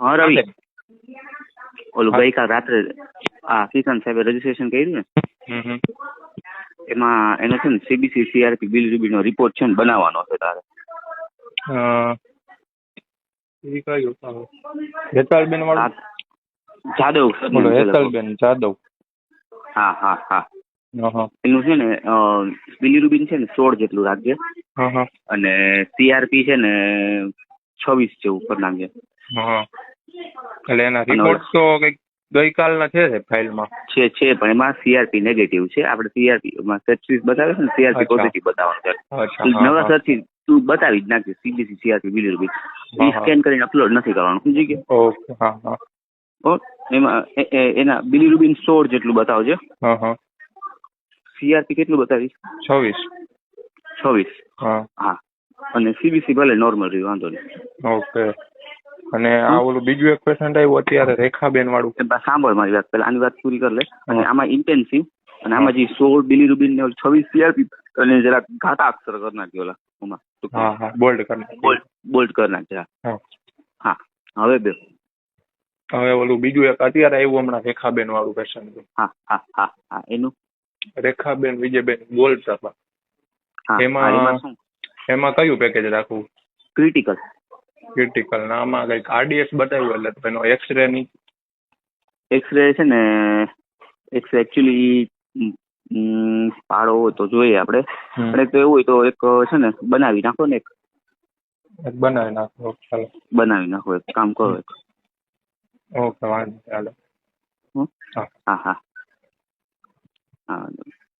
હા રવિ. ઓલું ગઈકાલ રાત્રે આ કિશન સાહેબે રજીસ્ટ્રેશન કર્યું ને? એમાં એનો છે ને સીબીસી સીઆરપી બિલ રૂબીનો રિપોર્ટ છે ને બનાવવાનો છે તારે. અ, કયું હેતલબેન વાળું? જાદવ બોલો હેતલબેન જાદવ. હા હા હા. એનું છે ને બિલીરુબિન છે ને સોળ જેટલું રાખજે. અને સીઆરપી છે ને છવ્વીસ જેવું કરી નાખજે એટલે એના રિપોર્ટ તો કંઈક ગઈકાલના છે ફાઇલમાં. છે છે પણ એમાં સીઆરપી નેગેટિવ છે. આપણે સીઆરપી માં સર્ચિસ બતાવે છે ને સીઆરપી પોઝિટિવ બતાવવાનું છે. નવા. સર્ચિસ તું બતાવી જ નાખજે સીબીસી સીઆરપી બિલીરુબિન હા, સ્કેન કરીને અપલોડ નથી કરવાનું સમજી ગયો? ઓકે હા હા. ઓ એમાં એના બિલીરુબિન સોળ જેટલું બતાવજો. હા હા. સીઆરપી કેટલું બતાવીશ? છવ્વીસ. છવ્વીસ. હા. હા. અને સીબીસી ભલે નોર્મલ રહ્યું વાંધો નહીં. ઓકે. અને આ ઓલું બીજું એક પેશન્ટ આવ્યું અત્યારે રેખાબેન વાળું. સાંભળ મારી વાત પેલા આની વાત પૂરી કરી લે. અને આમાં ઇન્ટેન્સિવ અને આમાં જે સોળ બિલીરુબિન ને છવ્વીસ સીઆરપી અને જરા ઘાટા અક્ષર કરી નાખ્યો ઓલા ઓમાં બોલ્ડ કરી બોલ્ડ બોલ્ટ કરી નાખજો હા. હા. હવે બે. હવે ઓલું બીજું એક અત્યારે આવ્યું હમણાં રેખાબેન વાળું પેશન્ટ હા હા હા હા એનું? રેખાબેન વિજયબેન ગોલ્ડ સભા હા એમાં- એમાં કયું પેકેજ રાખવું? ક્રિટિકલ ક્રિટિકલ ને આમાં કંઈક આરડીએક્સ બતાવ્યું એટલે એનો એક્સરે ની? એક્સરે છે ને એક્સરે એકચ્યુઅલી પાડો તો જોઈએ આપણે. પણ એક તો એવું હોય તો એક છે ને બનાવી નાખો ને એક. બનાવી નાખો ચાલો. બનાવી નાખો એક કામ કરો એક. ઓકે વાંધો ચાલો. હા હા. હા